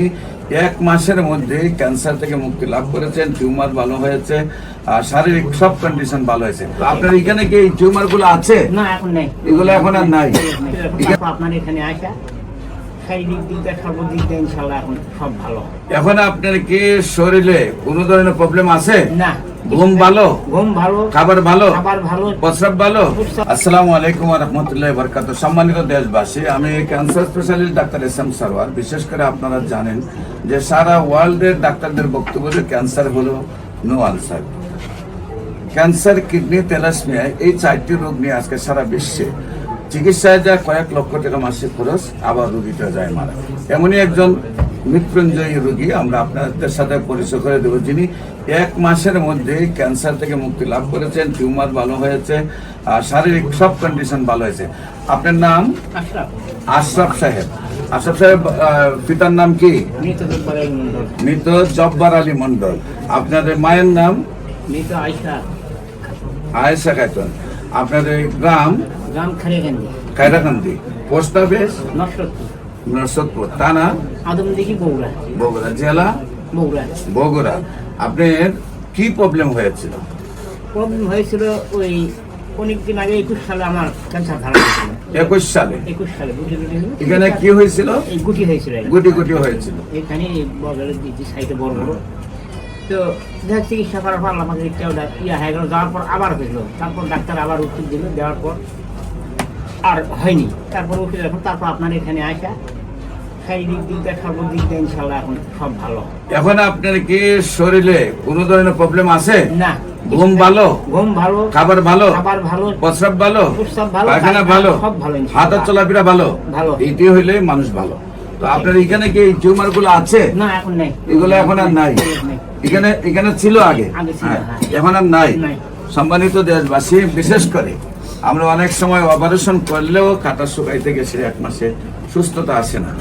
যিনি এক মাসের মধ্যে ক্যান্সার থেকে মুক্তি লাভ করেছেন টিউমার ভালো হয়েছে আর শারীরিক সব কন্ডিশন ভালো হয়েছে। আপনার এখানে কি টিউমারগুলো আছে? না এখন নেই। এগুলো এখন আর নাই? আপনার এখানে আসা এখন আপনার কি শরীরে কোনো ধরনের প্রবলেম আছে? না। ঘুম ভালো? ঘুম ভালো। খাবার ভালো? খাবার ভালো। প্রস্রাব ভালো? আসসালামু আলাইকুম রহমতুল্লাহ বরকাত সম্মানিত দেশবাসী আমি cancer specialist doctor S M Sarwar. বিশেষ করে আপনারা জানেন যে সারা ওয়ার্ল্ডের ডাক্তারদের বক্তব্য যে ক্যান্সার হলো no answer. Cancer kidney thalassemia এই চারটি রোগ নিয়ে আজকে সারা বিশ্বে চিকিৎসায় যায় কয়েক লক্ষ টাকা মাসিক খরচ আবার রোগীটা যায় মারা। এমনই একজন মৃত্যুঞ্জয়ী রোগী আমরা আপনাদের সাথে পরিচয় করে দেবো। যিনি এক মাসের মধ্যে ক্যান্সার থেকে মুক্তি লাভ করেছেন টিউমার ভালো হয়েছে আর শারীরিক সব কন্ডিশন ভালো হয়েছে। আপনার নাম? আশরাফ। সাহেব। আশরাফ সাহেব পিতার নাম কি? মৃত জব্বার আলী মন্ডল আপনাদের মায়ের নাম? আয়েশা। খাতুন। আপনাদের গ্রাম? গ্রাম খায়রাকান্দি পোস্ট অফিস? নষ্টত্র নরসদপুর থানা? আদমদিঘি বগুড়া। বগুড়া। জেলা? বগুড়া। বগুড়া। আপনার কি প্রবলেম হয়েছিল? প্রবলেম হয়েছিল ওই অনেকদিন আগে একুশ সালে আমার ক্যান্সার ধরা হয়েছিল একুশ সালে? একুশ সালে গুটি গুটি এখানে কি হয়েছিল? গুটি হয়েছিল গুটি গুটি হয়েছিল। এখানে বগলের দিকে সাইডে বড় বড়। তো যাক চিকিৎসা করার পর আমাকে একটা ওটা ইয়া হয়ে গেল। যাওয়ার পর আবার হইল তারপর ডাক্তার আবার ওষুধ দিল। দেওয়ার পর আর হয়নি। তারপর ওষুধ এখন তারপর আপনার এখানে আসা শারীরিক দিক দিয়ে সর্বদিক দিয়ে ইনশাল্লাহ এখন সব ভালো এখন আপনার কি শরীরে কোনো ধরনের প্রবলেম আছে? না ঘুম ভালো? ঘুম ভালো খাবার ভালো? খাবার ভালো প্রস্রাব ভালো? প্রস্রাব ভালো, পায়খানা ভালো? সব ভালো। হাতের চলাফেরা ভালো? ভালো। এইটি হইলে মানুষ ভালো। তো আপনার এখানে কি এই টিউমারগুলো আছে? না এখন নেই। এগুলো এখন আর নাই। এখানে এখানে ছিল আগে? আগে ছিল, হ্যাঁ, হ্যাঁ। এখন আর নাই? নাই। সম্মানিত দেশবাসী বিশেষ করে আমরা অনেক সময় অপারেশন করলেও কাটা শুকাইতে গেছে এক মাসে সুস্থতা আসে না।